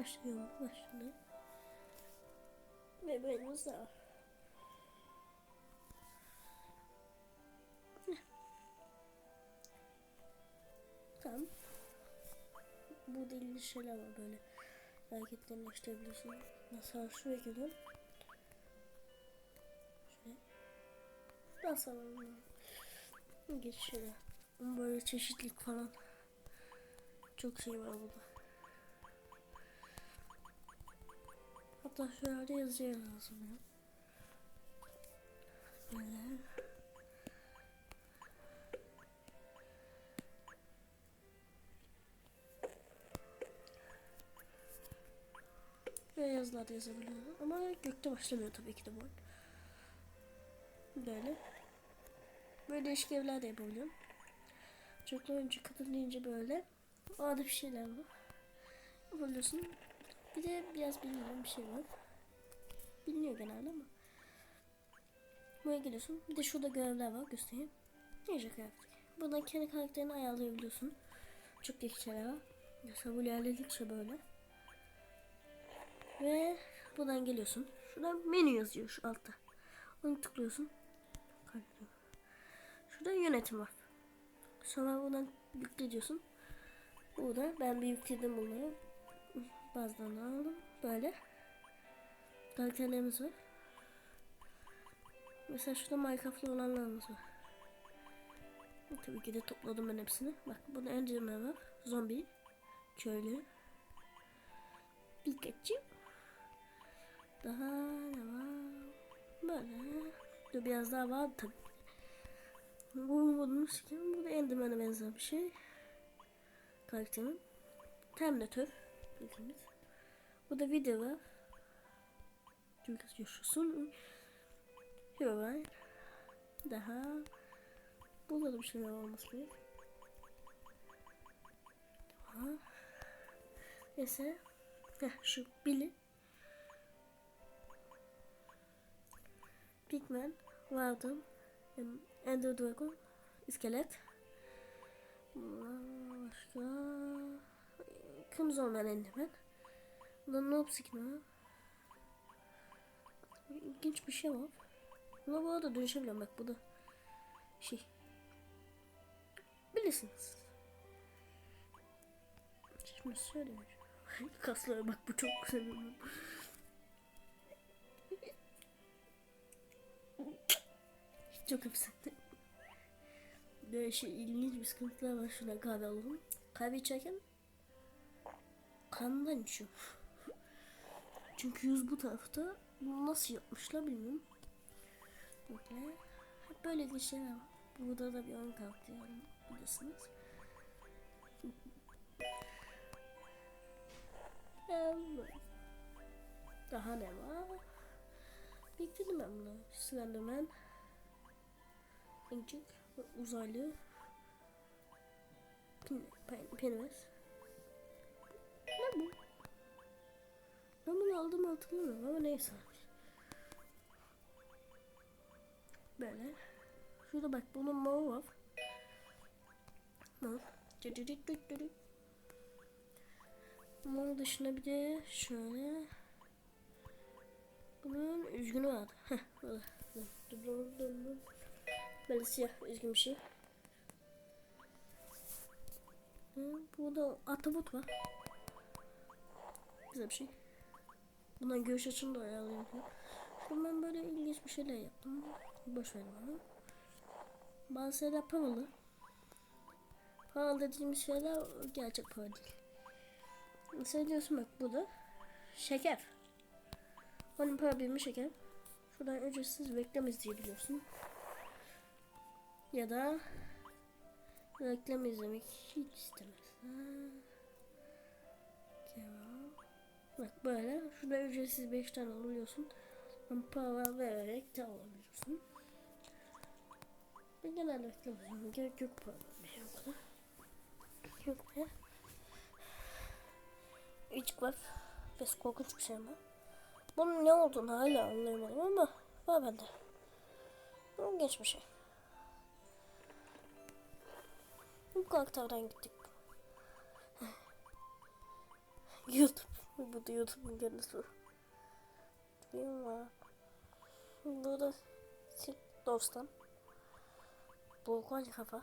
Başlayalım. Başlayalım. Ve beğeniniz daha. Tamam. Bu deli şeyler var böyle. Hareketlerini değiştirebiliyorsun. Mesela şuraya geliyorum. Şuraya. Nasıl alalım? Geç. Ama Böyle çeşitlilik falan. Çok şey var burada. Hatta şöyle yazıyor lazım ya. Böyle. Ve yazılar da yazabiliyor. Ama gökte başlamıyor tabii ki de bu. Böyle. Böyle değişik evler de yapabiliyorum. Çocuklar önce kadın deyince böyle. O arada bir şeyler var. Yapabiliyorsun. Bir de biraz bilmiyorum bir şey var. Biliniyor genelde ama. Buraya geliyorsun. Bir de şurada görevler var göstereyim. Ninja karakter. Buradan kendi karakterini ayarlayabiliyorsun. Çok şeyler var. Mesela bu ilerledikçe böyle. Ve buradan geliyorsun. Şuradan menü yazıyor şu altta. Onu tıklıyorsun. Şurada yönetim var. Sonra buradan yükle diyorsun. Burada ben bir yükledim bunları. Bazılarını aldım. Böyle. Karakterlerimiz var. Mesela şurada Minecraft'lı olanlarımız var. Tabii ki de topladım ben hepsini. Bak burada Enderman var. Zombi. Köylü. Pikachu. Daha ne var? Böyle. Dur biraz daha var tabii. Bu bunun skin. Bu da Enderman'a benzer bir şey. Karakterin. Terminator. Bildiğimiz. Bu da video. Çünkü yaşasın. Herobrine. Daha. Bir şeyler olması gerek. Daha. Neyse. Heh, şu Billy. Pigman. Warden. Ender Dragon. iskelet. Başka. Kırmızı olmayan Enderman. Bunda Noob skin var. İlginç bir şey var. Buna bu arada dönüşebiliyorum bak bu da. Şey. Bilirsiniz. Şimdi söyleyeyim. Kaslara bak bu çok güzel. Çok efsane. Böyle şey ilginç bir sıkıntılar var. Şuna kahve alalım. Kahve içerken kandan içiyor. Çünkü yüz bu tarafta. Bunu nasıl yapmışlar bilmiyorum. Böyle. Hep böyle bir şeyler var. Burada da bir ön kalktı yani bilirsiniz. Evet. Daha ne var? Bekledim ben bunu. Slenderman. İncik. Uzaylı. Pin, pen, Pennywise. Ne bu? Ben bunu aldım hatırlamıyorum ama neyse. Böyle. Şurada bak bunun moru var. Mor. Mor dışında bir de şöyle. Bunun üzgünü vardı. Heh. Böyle siyah üzgün bir şey. Burada atabut var. Güzel bir şey. Bundan görüş açını da ayarlayalım. Şimdi ben böyle ilginç bir şeyler yaptım. Boş ver bana. Bazı şeyler paralı. Paralı dediğimiz şeyler gerçek para değil. Mesela diyorsun bak bu da şeker. Onun para birimi şeker. Şuradan ücretsiz reklam izleyebiliyorsun. Ya da reklam izlemek hiç istemezsen. Devam. Bak böyle. Şurada ücretsiz 5 tane alabiliyorsun. Ama para vererek de alabiliyorsun. Ben genelde reklam izliyorum. Gerek yok para vermeye o kadar. Yok be. Üç var. Biraz korkunç bir şey ama. Bunun ne olduğunu hala anlayamadım ama var bende. Bu geç bir şey. Bu karakterden gittik. YouTube. Bu da YouTube'un kendisi. Benim var. Bu da dostum. Koca kafa.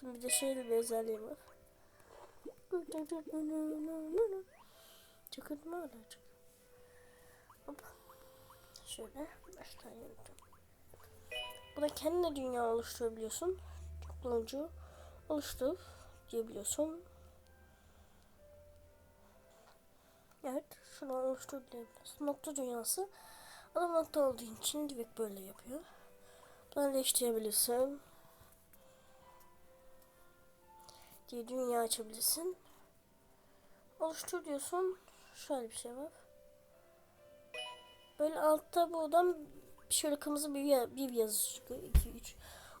Şimdi bir de şöyle bir özelliği var. Çıkın mı öyle çık. Hop. Şöyle baştan yürütüm. Bu da kendine dünya oluşturabiliyorsun. Kullanıcı oluştur diyebiliyorsun. Evet, şunu oluştur diyebiliyorsun. Nokta dünyası. Adam nokta olduğu için direkt böyle yapıyor. Bunu değiştirebilirsin. Diye dünya açabilirsin. Oluştur diyorsun. Şöyle bir şey var. Böyle altta buradan şöyle kırmızı bir, bir yazı çıkıyor. 2, 3.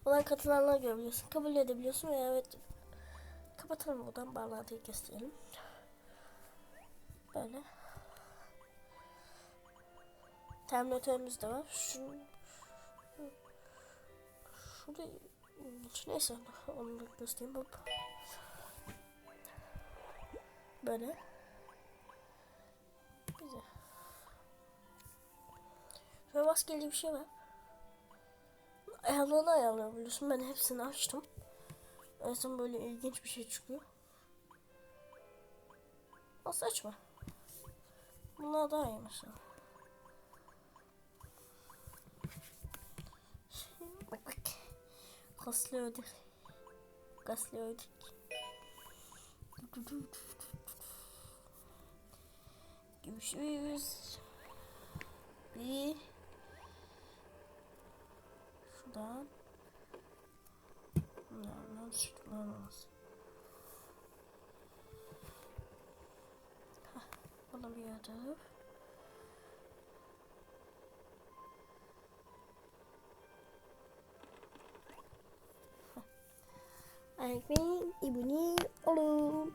Olan katılanlar görebiliyorsun. Kabul edebiliyorsun veya evet. Kapatalım buradan bağlantıyı gösterelim. Böyle. Terminatörümüz de var. Şu, şurada neyse onu göstereyim. Hop. Böyle. Güzel. Şöyle maskeli bir şey var. Ayarlarını ayarlayabiliyorsun. Ben hepsini açtım. En böyle ilginç bir şey çıkıyor. Nasıl açma? Bunlar daha iyi mesela. Bak bak. Kaslı ödük. Kaslı ödük. Görüşürüz. Bir. Şuradan. Nereden çıkmamız? Bunu bir atalım. Benim ibni oğlum.